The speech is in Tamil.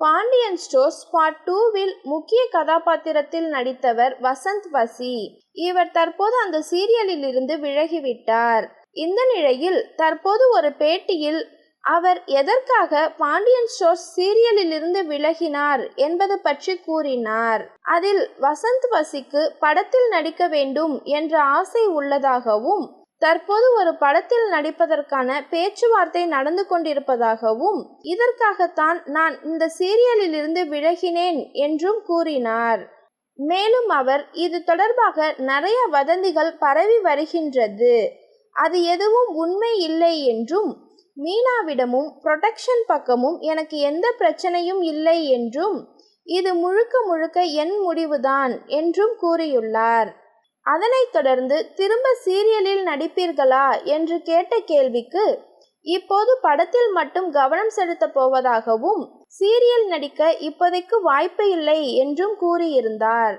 பாண்டியன் ஸ்டோர்ஸ் பார்ட் டூவில் முக்கிய கதாபாத்திரத்தில் நடித்தவர் வசந்த் வசி. இவர் தற்போது அந்த சீரியலில் இருந்து விலகிவிட்டார். இந்த நிலையில் தற்போது ஒரு பேட்டியில் அவர் எதற்காக பாண்டியன் ஸ்டோர்ஸ் சீரியலில் இருந்து விலகினார் என்பது பற்றி கூறினார். அதில் வசந்த் வசிக்கு படத்தில் நடிக்க வேண்டும் என்ற ஆசை உள்ளதாகவும் தற்போது ஒரு படத்தில் நடிப்பதற்கான பேச்சுவார்த்தை நடந்து கொண்டிருப்பதாகவும் இதற்காகத்தான் நான் இந்த சீரியலில் இருந்து விலகினேன் என்றும் கூறினார். மேலும் அவர் இது தொடர்பாக நிறைய வதந்திகள் பரவி வருகின்றது. அது எதுவும் உண்மை இல்லை என்றும் மீனாவிடமும் புரொடெக்ஷன் பக்கமும் எனக்கு எந்த பிரச்சனையும் இல்லை என்றும் இது முழுக்க முழுக்க என் முடிவுதான் என்றும் கூறியுள்ளார். அதனைத் தொடர்ந்து திரும்ப சீரியலில் நடிப்பீர்களா என்று கேட்ட கேள்விக்கு இப்போது படத்தில் மட்டும் கவனம் செலுத்தப் போவதாகவும் சீரியல் நடிக்க இப்போதைக்கு வாய்ப்பு இல்லை என்றும் கூறியிருந்தார்.